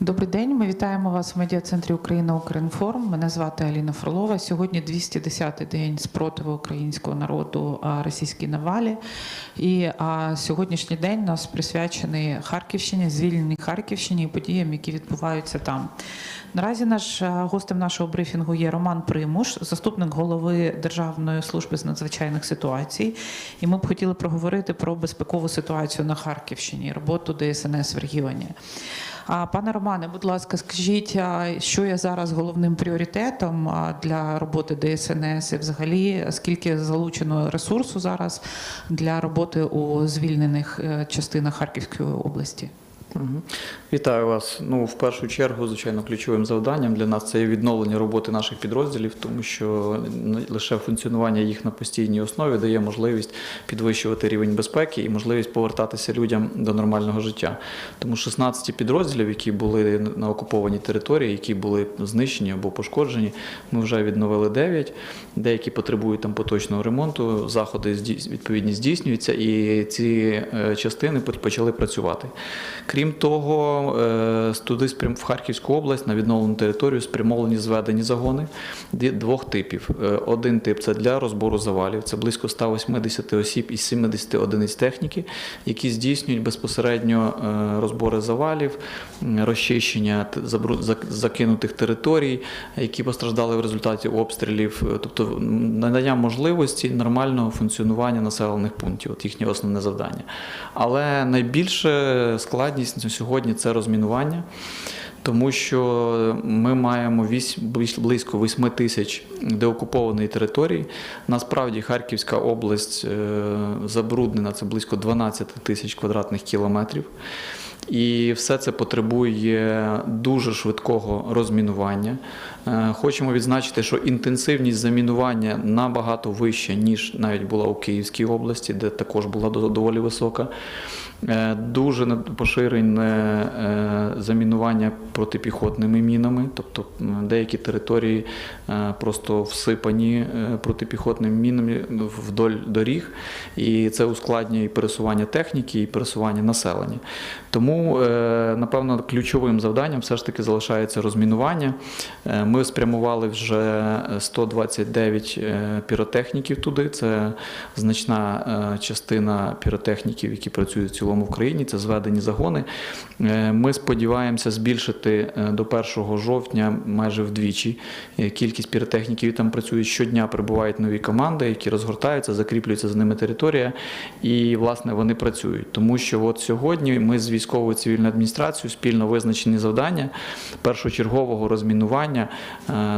Добрий день. Ми вітаємо вас в медіа-центрі Україна Укрінформ. Мене звати Аліна Фролова. Сьогодні 210-й день спротиву українського народу російській навалі. І а, сьогоднішній день нас присвячений Харківщині, звільненій Харківщині і подіям, які відбуваються там. Наразі наш гостем нашого брифінгу є Роман Примуш, заступник голови Державної служби з надзвичайних ситуацій. І ми б хотіли проговорити про безпекову ситуацію на Харківщині, роботу ДСНС в регіоні. Пане Романе, будь ласка, скажіть, що є зараз головним пріоритетом для роботи ДСНС і взагалі скільки залучено ресурсу зараз для роботи у звільнених е, частинах Харківської області? Вітаю вас. Ну, в першу чергу, звичайно, ключовим завданням для нас це є відновлення роботи наших підрозділів, тому що ну, лише функціонування їх на постійній основі дає можливість підвищувати рівень безпеки і можливість повертатися людям до нормального життя. Тому 16 підрозділів, які були на окупованій території, які були знищені або пошкоджені, ми вже відновили 9. Деякі потребують там поточного ремонту, заходи відповідні здійснюються, і ці е, частини почали працювати. Крім того, е, туди в Харківську область на відновлену територію спрямовані зведені загони двох типів. Е, Один тип це для розбору завалів, це близько 180 осіб із 70 одиниць техніки, які здійснюють безпосередньо е, розбори завалів, розчищення закинутих територій, які постраждали в результаті обстрілів, тобто надання можливості нормального функціонування населених пунктів, от їхнє основне завдання. Але найбільше складність на сьогодні це розмінування. Тому що ми маємо близько 8 тисяч деокупованої території. Насправді Харківська область е, забруднена це близько 12 тисяч квадратних кілометрів. І все це потребує дуже швидкого розмінування. Е, Хочемо відзначити, що інтенсивність замінування набагато вища, ніж навіть була у Київській області, де також була доволі висока. Е, Дуже поширене е, замінування протипіхотними мінами, тобто деякі території просто всипані протипіхотними мінами вдоль доріг, і це ускладнює і пересування техніки, і пересування населення. Тому, напевно, ключовим завданням все ж таки залишається розмінування. Е, Ми спрямували вже 129 е, піротехніків туди. Це значна е, частина піротехніків, які працюють в цілому в країні. Це зведені загони. Е, Ми сподіваємося збільшити е, до 1 жовтня майже вдвічі е, кількість піротехніків, там працюють. Щодня прибувають нові команди, які розгортаються, закріплюється за ними територія, і власне вони працюють. Тому що от сьогодні ми з військовою цивільною адміністрацією спільно визначені завдання першочергового розмінування е,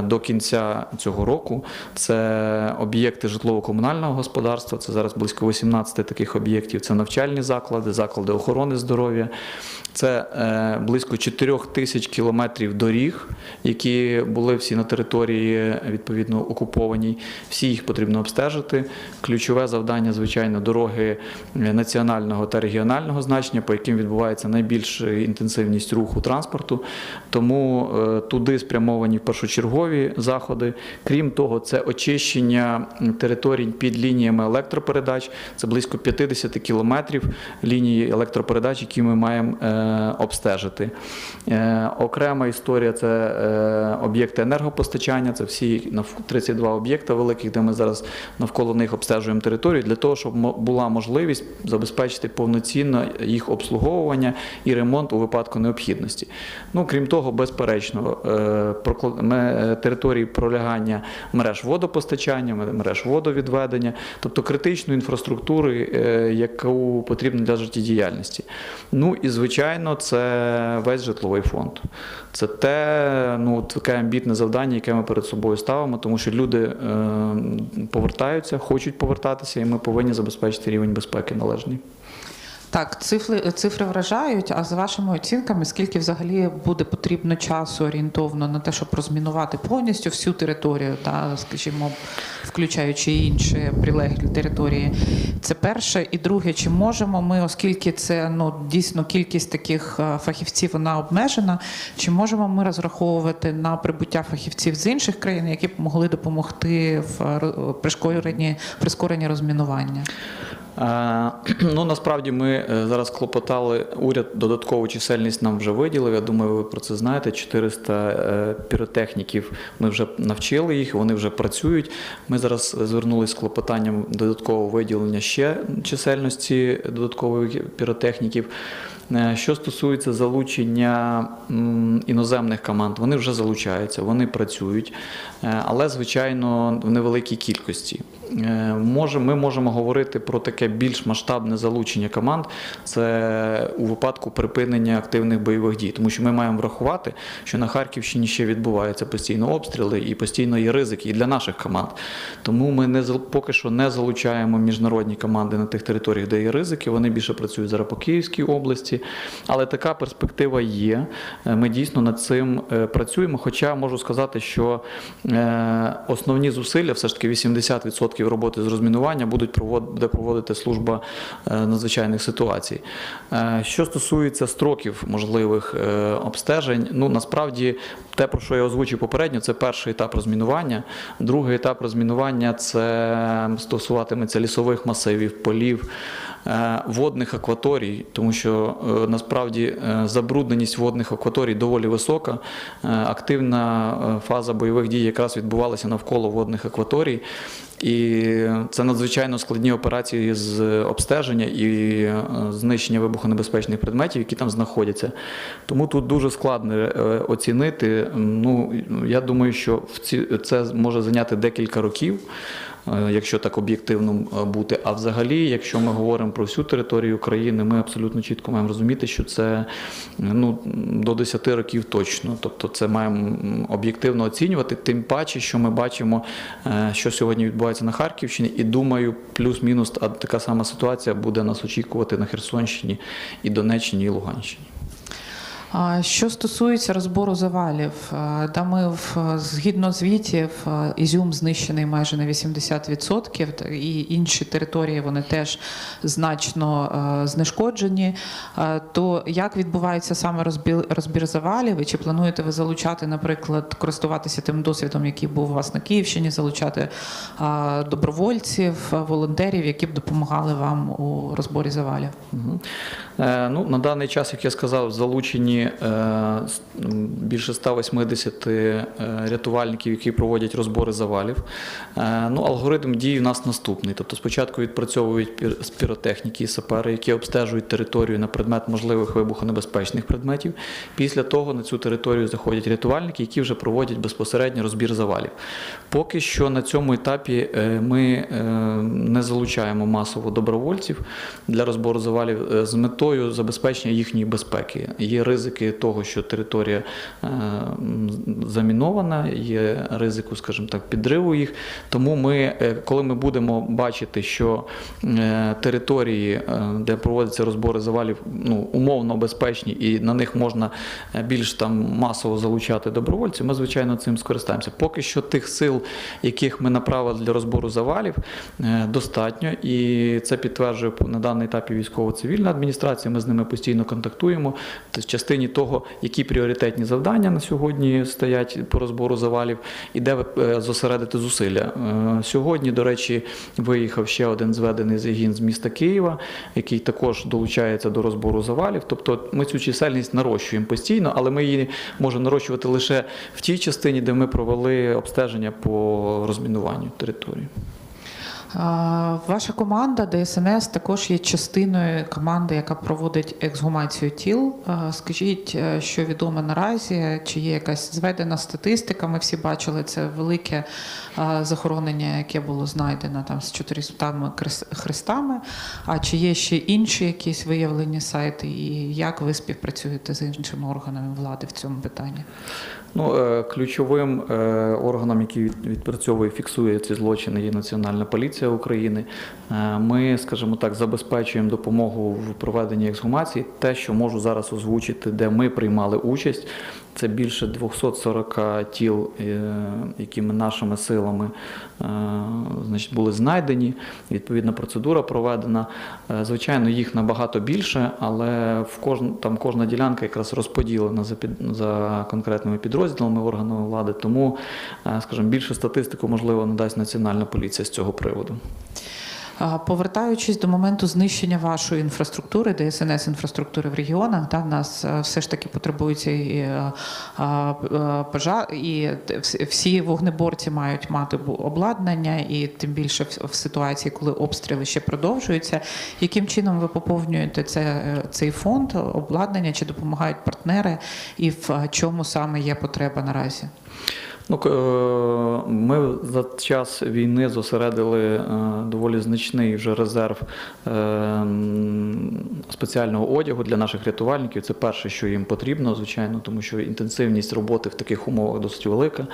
до кінця цього року. Це об'єкти житлово-комунального господарства. Це зараз близько 18 таких об'єктів. Це навчальні заклади, заклади охорони здоров'я. Це е, близько 4 тисяч кілометрів доріг, які були всі на території відповідно окупованій. Всі їх потрібно обстежити. Ключове завдання, звичайно, дороги е, національного та регіонального значення, по яким відбувається найбільша інтенсивність руху транспорту. Тому е, туди спрямовані першочергові заходи. Крім того, це очищення територій під лініями електропередач. Це близько 50 кілометрів лінії електропередач, які ми маємо обстежити. Е, окрема історія це е, об'єкти енергопостачання. Це всі 32 об'єкти великих, де ми зараз навколо них обстежуємо територію, для того, щоб була можливість забезпечити повноцінно їх обслуговування і ремонт у випадку необхідності. Ну, крім того, безперечно, е, території пролягання мереж водопостачання, мереж водовідведення, тобто критичної інфраструктури, е, яку потрібно для життєдіяльності. Ну і звичайно, це весь житловий фонд. Це те, ну таке амбітне завдання, яке ми перед собою ставимо, тому що люди е, повертаються, хочуть повертатися, і ми повинні забезпечити рівень безпеки належний. Так, цифри, цифри вражають. А за вашими оцінками, скільки взагалі буде потрібно часу орієнтовно на те, щоб розмінувати повністю всю територію, та скажімо, включаючи інші прилеглі території? Це перше. І друге, чи можемо ми, оскільки це ну дійсно кількість таких е, фахівців вона обмежена, чи можемо ми розраховувати на прибуття фахівців з інших країн, які б могли допомогти в е, прискоренні прискоренні розмінування? Ну, насправді ми е, зараз клопотали, уряд додаткову чисельність нам вже виділив. Я думаю, ви про це знаєте. 400 е, піротехніків ми вже навчили їх, вони вже працюють. Ми зараз звернулися з клопотанням додаткового виділення ще чисельності додаткових піротехніків. Е, Що стосується залучення іноземних команд, вони вже залучаються, вони працюють, але звичайно в невеликій кількості. Ми можемо говорити про таке більш масштабне залучення команд. Це у випадку припинення активних бойових дій, тому що ми маємо врахувати, що на Харківщині ще відбуваються постійно обстріли і постійно є ризики і для наших команд. Тому ми не поки що не залучаємо міжнародні команди на тих територіях, де є ризики. Вони більше працюють зараз по Київській області, але така перспектива є. Е, Ми дійсно над цим е, працюємо. Хоча можу сказати, що е, основні зусилля, все ж таки 80% роботи з розмінування будуть провод- проводити служба е, надзвичайних ситуацій. Е, Що стосується строків можливих е, обстежень, ну насправді те, про що я озвучив попередньо, це перший етап розмінування. Другий етап розмінування це стосуватиметься лісових масивів, полів, водних акваторій, тому що насправді забрудненість водних акваторій доволі висока. Активна фаза бойових дій якраз відбувалася навколо водних акваторій. І це надзвичайно складні операції з обстеження і е, знищення вибухонебезпечних предметів, які там знаходяться. Тому тут дуже складно е, оцінити. Ну, я думаю, що це може зайняти декілька років. Е, Якщо так об'єктивно е, бути, а взагалі, якщо ми говоримо про всю територію України, ми абсолютно чітко маємо розуміти, що це е, ну до 10 років точно. Тобто, це маємо об'єктивно оцінювати. Тим паче, що ми бачимо, що сьогодні відбувається на Харківщині, і думаю, плюс-мінус така сама ситуація буде нас очікувати на Херсонщині і Донеччині і Луганщині. Що стосується розбору завалів, е, та ми в згідно звітів, е, Ізюм знищений майже на 80%, та і інші території вони теж значно е, знешкоджені. То як відбувається саме розбір, розбір завалів? І чи плануєте ви залучати, наприклад, користуватися тим досвідом, який був у вас на Київщині, залучати добровольців, волонтерів, які б допомагали вам у розборі завалів? Мгм. Е, Ну, на даний час, як я сказав, залучені е, більше 180 е, рятувальників, які проводять розбори завалів. Е, Ну, алгоритм дій у нас наступний. Тобто спочатку відпрацьовують пір- з піротехніки і сапери, які обстежують територію на предмет можливих вибухонебезпечних предметів. Після того на цю територію заходять рятувальники, які вже проводять безпосередньо розбір завалів. Поки що на цьому етапі ми не залучаємо масово добровольців для розбору завалів з метою забезпечення їхньої безпеки. Є ризики того, що територія е, замінована, є ризику, скажімо так, підриву їх. Тому ми, е, коли ми будемо бачити, що е, території, де проводяться розбори завалів, ну, умовно безпечні і на них можна більш там масово залучати добровольців, ми звичайно цим скористаємося. Поки що тих сил, яких ми направили для розбору завалів, достатньо, і це підтверджує на даний етапі військово-цивільна адміністрація. Ми з ними постійно контактуємо. В частині того, які пріоритетні завдання на сьогодні стоять по розбору завалів, і де е, зосередити зусилля. Е, Сьогодні, до речі, виїхав ще один зведений загін з міста Києва, який також долучається до розбору завалів. Тобто ми цю чисельність нарощуємо постійно, але ми її можемо нарощувати лише в тій частині, де ми провели обстеження по розмінуванню території. Ваша команда ДСНС також є частиною команди, яка проводить ексгумацію тіл. Скажіть, е, що відомо наразі, чи є якась зведена статистика? Ми всі бачили це велике захоронення, яке було знайдено там з 400 хрестами. А чи є ще інші якісь виявлені сайти, і як ви співпрацюєте з іншими органами влади в цьому питанні? Ну, е, ключовим е, органом, який відпрацьовує, фіксує ці злочини, є Національна поліція України. Е, Ми, скажімо так, забезпечуємо допомогу в проведенні ексгумації. Те, що можу зараз озвучити, де ми приймали участь, це більше 240 тіл, е, які ми нашими силами е, значить, були знайдені. Відповідна процедура проведена. Е, Звичайно, їх набагато більше, але в кожн, там кожна ділянка якраз розподілена за, під, за конкретними підрозділами органами влади. Тому, скажімо, більше статистику, можливо, надасть Національна поліція з цього приводу. Повертаючись до моменту знищення вашої інфраструктури, ДСНС інфраструктури в регіонах, та нас е, все ж таки потребується і е, е, пожар, і всі- вогнеборці мають мати обладнання, і тим більше в, ситуації, коли обстріли ще продовжуються. Яким чином ви поповнюєте це, цей фонд обладнання, чи допомагають партнери, і в чому саме є потреба наразі? Ну, е, ми за час війни зосередили е, доволі значний вже резерв е, спеціального одягу для наших рятувальників. Це перше, що їм потрібно, звичайно, тому що інтенсивність роботи в таких умовах досить велика.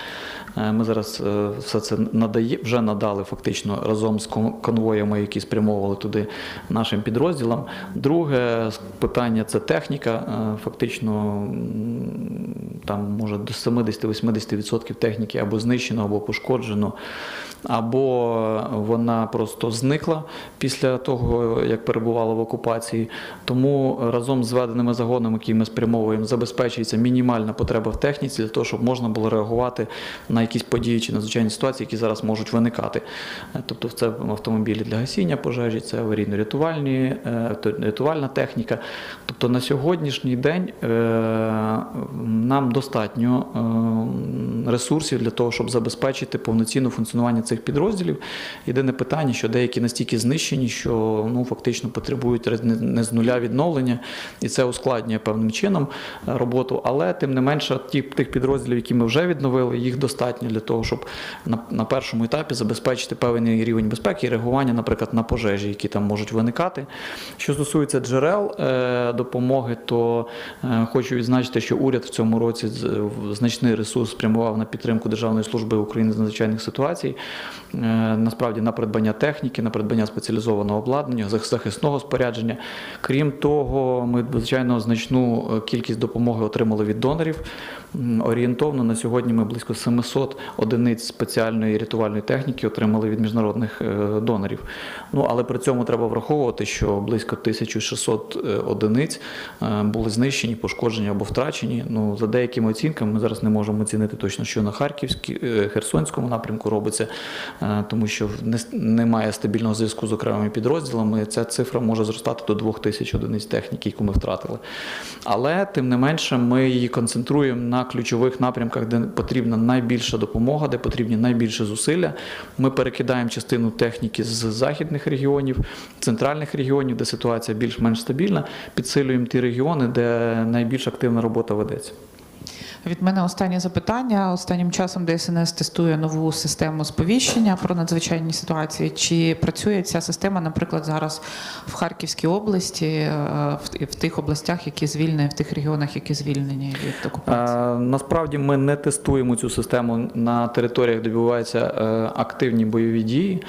Ми зараз все це надає, вже надали фактично разом з конвоями, які спрямовували туди нашим підрозділам. Друге питання це техніка. Фактично там може до 70-80% техніки або знищено, або пошкоджено, або вона просто зникла після того, як перебувала в окупації. Тому разом з зведеними загонами, які ми спрямовуємо, забезпечується мінімальна потреба в техніці для того, щоб можна було реагувати на якісь події чи надзвичайні ситуації, які зараз можуть виникати. Тобто, це автомобілі для гасіння пожежі, це аварійно-рятувальні, е, рятувальна техніка. Тобто на сьогоднішній день е, нам достатньо е, ресурсів для того, щоб забезпечити повноцінне функціонування цих підрозділів. Єдине питання, що деякі настільки знищені, що ну фактично потребують не- з нуля відновлення, і це ускладнює певним чином е, роботу. Але тим не менше, ті тих підрозділів, які ми вже відновили, їх достатньо для того, щоб на, на першому етапі забезпечити певний рівень безпеки і реагування, наприклад, на пожежі, які там можуть виникати. Що стосується джерел е, допомоги, то е, хочу відзначити, що уряд в цьому році значний ресурс спрямував на підтримку Державної служби України з надзвичайних ситуацій. Е, насправді на придбання техніки, на придбання спеціалізованого обладнання, захисного спорядження. Крім того, ми звичайно значну е, кількість допомоги отримали від донорів. Орієнтовно на сьогодні ми близько 700 одиниць спеціальної рятувальної техніки отримали від міжнародних е, донорів. Ну але при цьому треба враховувати, що близько 1600 е, одиниць е, були знищені, пошкоджені або втрачені. Ну за деякими оцінками ми зараз не можемо оцінити точно, що на Харківській Херсонському напрямку робиться, тому що немає стабільного зв'язку з окремими підрозділами. Ця цифра може зростати до 2000 одиниць техніки, яку ми втратили. Але тим не менше, ми її концентруємо на ключових напрямках, де потрібна найбільша допомога, де потрібні найбільше зусилля. Ми перекидаємо частину техніки з західних регіонів, центральних регіонів, де ситуація більш-менш стабільна. Підсилюємо ті регіони, де найбільш активна робота ведеться. Від мене останнє запитання. Останнім часом ДСНС тестує нову систему сповіщення про надзвичайні ситуації. Чи працює ця система, наприклад, зараз в Харківській області, е, в, тих областях, які звільнені, в тих регіонах, які звільнені від окупації? Е, Насправді ми не тестуємо цю систему на територіях, де відбуваються е, активні бойові дії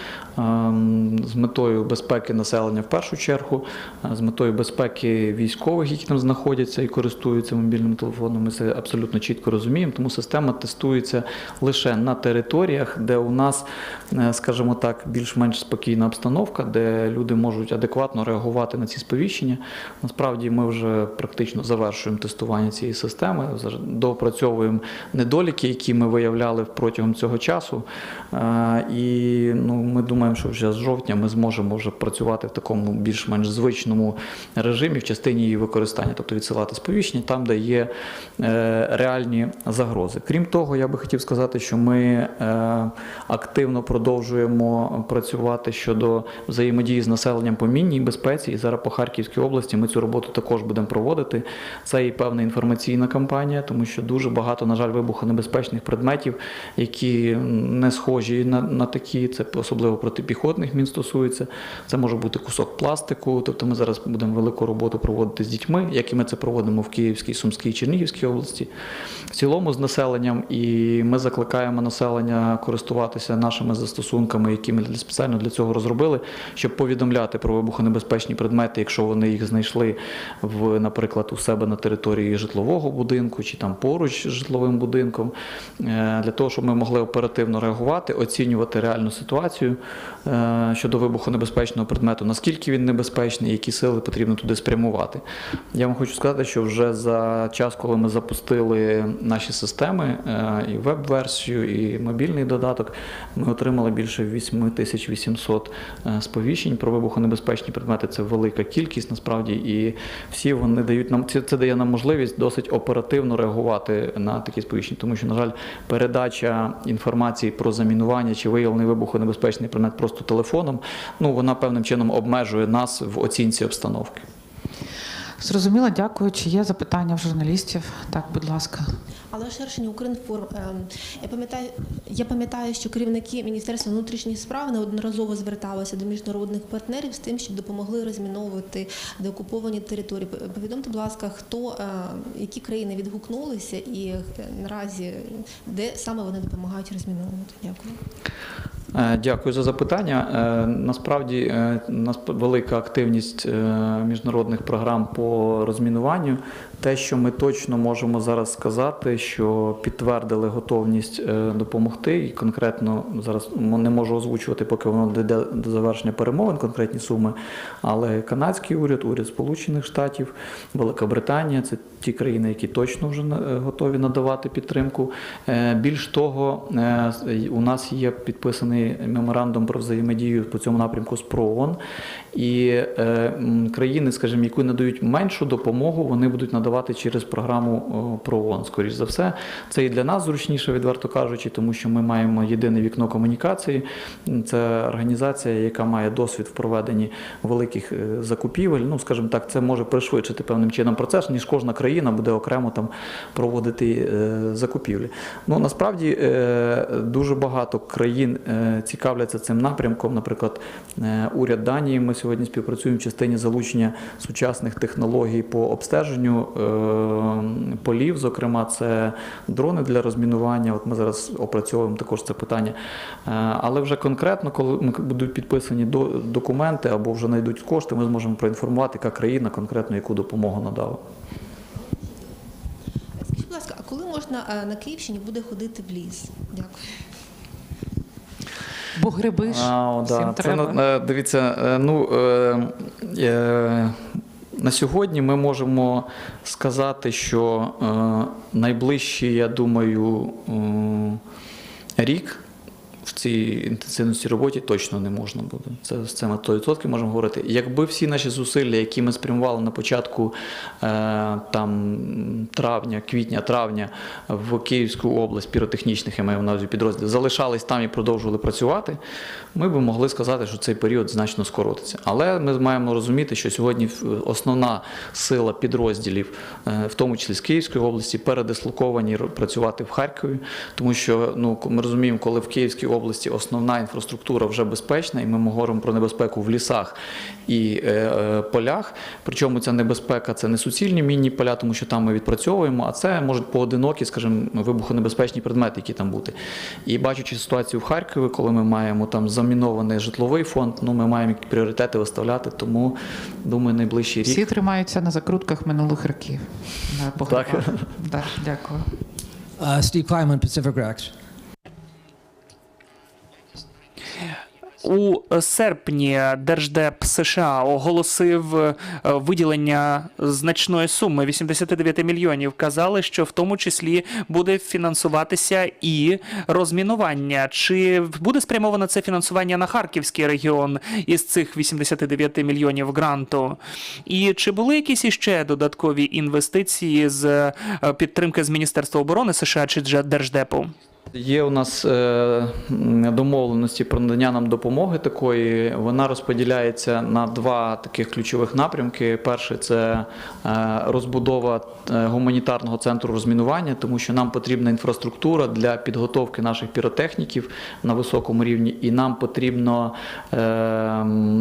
з метою безпеки населення в першу чергу, е, з метою безпеки військових, які там знаходяться і користуються мобільним телефоном. Ми це абсолютно чітко розуміємо. Тому система тестується лише на територіях, де у нас, е, скажімо так, більш-менш спокійна обстановка, де люди можуть адекватно реагувати на ці сповіщення. Насправді ми вже практично завершуємо тестування цієї системи, зараз доопрацьовуємо недоліки, які ми виявляли протягом цього часу. Е, І ну, ми думаємо, що вже з жовтня ми зможемо вже працювати в такому більш-менш звичному режимі в частині її використання, тобто відсилати сповіщення там, де є е, реальні загрози. Крім того, я би хотів сказати, що ми е, активно продовжуємо працювати щодо взаємодії з населенням по мінній безпеці. І зараз по Харківській області ми цю роботу також будемо проводити. Це і певна інформаційна кампанія, тому що дуже багато, на жаль, вибухонебезпечних предметів, які не схожі на, на такі, це особливо протипіхотних мін стосується. Це може бути кусок пластику. Тобто ми зараз будемо велику роботу проводити з дітьми, як і ми це проводимо в Київській, Сумській, Чернігівській області. В цілому з населенням, і ми закликаємо населення користуватися нашими застосунками, які ми спеціально для цього розробили, щоб повідомляти про вибухонебезпечні предмети, якщо вони їх знайшли в, наприклад, у себе на території житлового будинку чи там поруч з житловим будинком, е, для того, щоб ми могли оперативно реагувати, оцінювати реальну ситуацію щодо вибухонебезпечного предмету, наскільки він небезпечний, які сили потрібно туди спрямувати. Я вам хочу сказати, що вже за час, коли ми запустили наші системи е, і веб-версію, і мобільний додаток. Ми отримали більше 8800 е, сповіщень про вибухонебезпечні предмети. Це велика кількість насправді, і всі вони дають нам це дає нам можливість досить оперативно реагувати на такі сповіщення, тому що, на жаль, передача інформації про замінування чи виявлений вибухонебезпечний предмет просто телефоном, ну вона певним чином обмежує нас в оцінці обстановки. Зрозуміло, дякую. Чи є запитання в журналістів? Так, будь ласка. Але Шершень Укрінформ. ем, Я пам'ятаю, я пам'ятаю, що керівники Міністерства внутрішніх справ неодноразово зверталися до міжнародних партнерів з тим, щоб допомогли розміновувати деокуповані території. Повідомте, будь ласка, хто е, які країни відгукнулися і е, наразі де саме вони допомагають розміновувати? Дякую. Е, Дякую за запитання. Е, Насправді е, нас велика активність міжнародних програм по розмінуванню. Те, що ми точно можемо зараз сказати, що підтвердили готовність е, допомогти, і конкретно зараз не можу озвучувати, поки воно дійде до завершення перемовин, конкретні суми. Але канадський уряд, уряд Сполучених Штатів, Велика Британія це ті країни, які точно вже е, готові надавати підтримку. Е, Більш того, у нас є підписаний меморандум про взаємодію по цьому напрямку з ПРООН. І е, країни, скажімо, які надають меншу допомогу, вони будуть надавати через програму ПРООН. Скоріш за все, це і для нас зручніше, відверто кажучи, тому що ми маємо єдине вікно комунікації. Це організація, яка має досвід в проведенні великих е, закупівель. Ну, скажімо так, це може пришвидшити певним чином процес, ніж кожна країна буде окремо там проводити е, закупівлі. Ну насправді е, дуже багато країн е, цікавляться цим напрямком. Наприклад, уряд Данії. Ми сьогодні співпрацюємо в частині залучення сучасних технологій по обстеженню е, полів. Зокрема, це дрони для розмінування. От ми зараз опрацьовуємо також це питання. Е, Але вже конкретно, коли будуть підписані до- документи або вже знайдуть кошти, ми зможемо проінформувати, яка країна конкретно яку допомогу надала. Скажіть, будь ласка, а коли можна е, на Київщині буде ходити в ліс? Дякую. Бо гриби ж А, о, всім да. Це, треба. ну, е, дивіться, е, ну, е, е, на сьогодні ми можемо сказати, що е, найближчий, я думаю, е, рік цій інтенсивності роботі точно не можна буде. Це з на 100% можемо говорити. Якби всі наші зусилля, які ми спрямували на початку е, там, травня, квітня, травня в Київську область піротехнічних, я маю на увазі підрозділів, залишались там і продовжували працювати, ми б могли сказати, що цей період значно скоротиться. Але ми маємо розуміти, що сьогодні основна сила підрозділів, е, в тому числі з Київської області, передислоковані працювати в Харкові, тому що ну ми розуміємо, коли в Київській області основна інфраструктура вже безпечна, і ми говоримо про небезпеку в лісах і е, е, полях. Причому ця небезпека це не суцільні мінні поля, тому що там ми відпрацьовуємо, а це можуть поодинокі, скажімо, вибухонебезпечні предмети, які там бути. І бачучи ситуацію в Харкові, коли ми маємо там замінований житловий фонд, ну ми маємо пріоритети виставляти. Тому думаю, найближчий рік. Всі тримаються на закрутках минулих років. Так. Так, дякую. Uh, Steve Kleiman, Pacific Rex. У серпні Держдеп США оголосив е, виділення значної суми 89 мільйонів. Казали, що в тому числі буде фінансуватися і розмінування. Чи буде спрямовано це фінансування на Харківський регіон із цих 89 мільйонів гранту? І чи були якісь іще додаткові інвестиції з е, підтримки з Міністерства оборони США чи Держдепу? Є у нас е, домовленості про надання нам допомоги такої. Вона розподіляється на два таких ключових напрямки. Перший це е, розбудова е, гуманітарного центру розмінування, тому що нам потрібна інфраструктура для підготовки наших піротехніків на високому рівні, і нам потрібна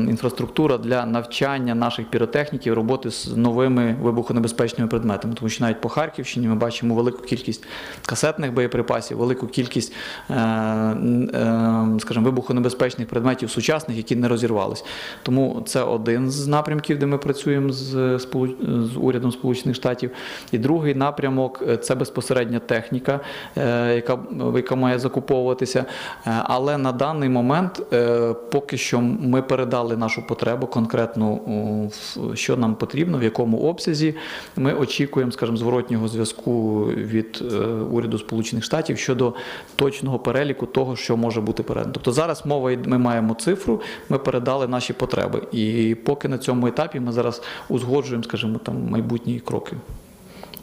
інфраструктура для навчання наших піротехніків роботи з новими вибухонебезпечними предметами. Тому що навіть по Харківщині ми бачимо велику кількість касетних боєприпасів, велику кількість, е, н- е, скажімо, вибухонебезпечних предметів сучасних, які не розірвались. Тому це один з напрямків, де ми працюємо з, з урядом Сполучених Штатів. І другий напрямок е, це безпосередня техніка, е, яка, яка має закуповуватися. Е, Але на даний момент, е, поки що ми передали нашу потребу конкретно, що нам потрібно, в якому обсязі. Ми очікуємо, скажімо, зворотнього зв'язку від е, уряду Сполучених Штатів щодо точного переліку того, що може бути передано. Тобто зараз мова ми маємо цифру, ми передали наші потреби. І поки на цьому етапі ми зараз узгоджуємо, скажімо, там майбутні кроки.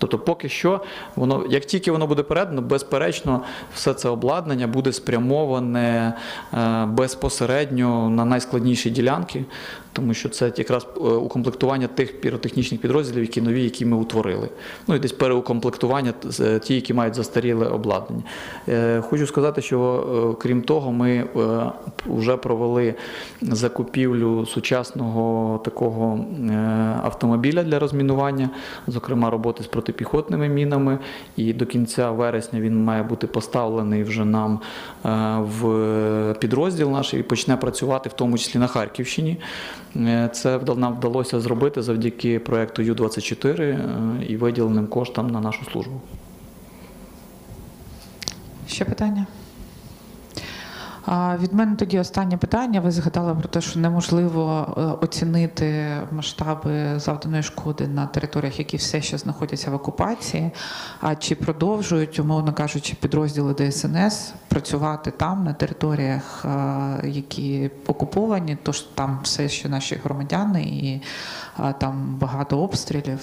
Тобто, поки що, воно, як тільки воно буде передано, безперечно, все це обладнання буде спрямоване е, безпосередньо на найскладніші ділянки, тому що це якраз е, укомплектування тих піротехнічних підрозділів, які нові, які ми утворили. Ну і десь переукомплектування ті, які мають застаріле обладнання. Е, Хочу сказати, що е, крім того, ми е, вже провели закупівлю сучасного такого е, автомобіля для розмінування, зокрема роботи з протипіхотними мінами. І до кінця вересня він має бути поставлений вже нам е, в підрозділ наш і почне працювати, в тому числі на Харківщині. Е, Це нам вдалося зробити завдяки проекту Ю-24 е, і виділеним коштам на нашу службу. Ще питання? Від мене тоді останнє питання. Ви згадали про те, що неможливо е, оцінити масштаби завданої шкоди на територіях, які все ще знаходяться в окупації. А чи продовжують, умовно кажучи, підрозділи ДСНС працювати там, на територіях, е, які окуповані, тож там все ще наші громадяни і е, там багато обстрілів?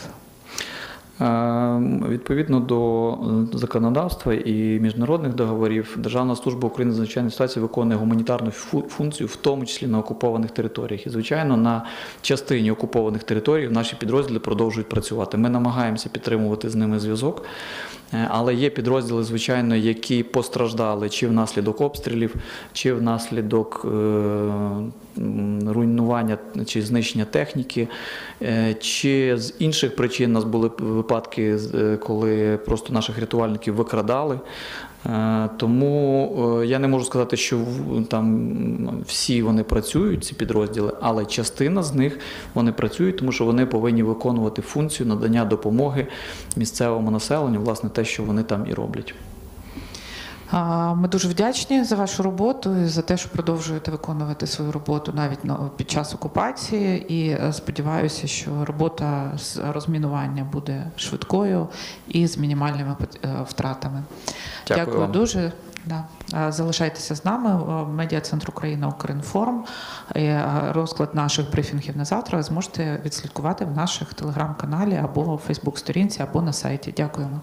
Е, Відповідно до е, законодавства і міжнародних договорів, Державна служба України з надзвичайної ситуації виконує гуманітарну фу- функцію, в тому числі на окупованих територіях. І, звичайно, на частині окупованих територій наші підрозділи продовжують працювати. Ми намагаємося підтримувати з ними зв'язок. Е, Але є підрозділи, звичайно, які постраждали чи внаслідок обстрілів, чи внаслідок руйнування чи знищення техніки, чи з інших причин нас були випадки, е, коли просто наших рятувальників викрадали. Е, Тому е, я не можу сказати, що там всі вони працюють, ці підрозділи, але частина з них вони працюють, тому що вони повинні виконувати функцію надання допомоги місцевому населенню, власне, те, що вони там і роблять. Ми дуже вдячні за вашу роботу і за те, що продовжуєте виконувати свою роботу навіть на- під час окупації. І е, сподіваюся, що робота з розмінування буде швидкою і з мінімальними е, втратами. Дякую вам. дуже. Да. Залишайтеся з нами. Е, Медіа-центр Україна Укрінформ. Е, Розклад наших брифінгів на завтра ви зможете відслідкувати в наших телеграм-каналі або Фейсбук-сторінці, або на сайті. Дякуємо.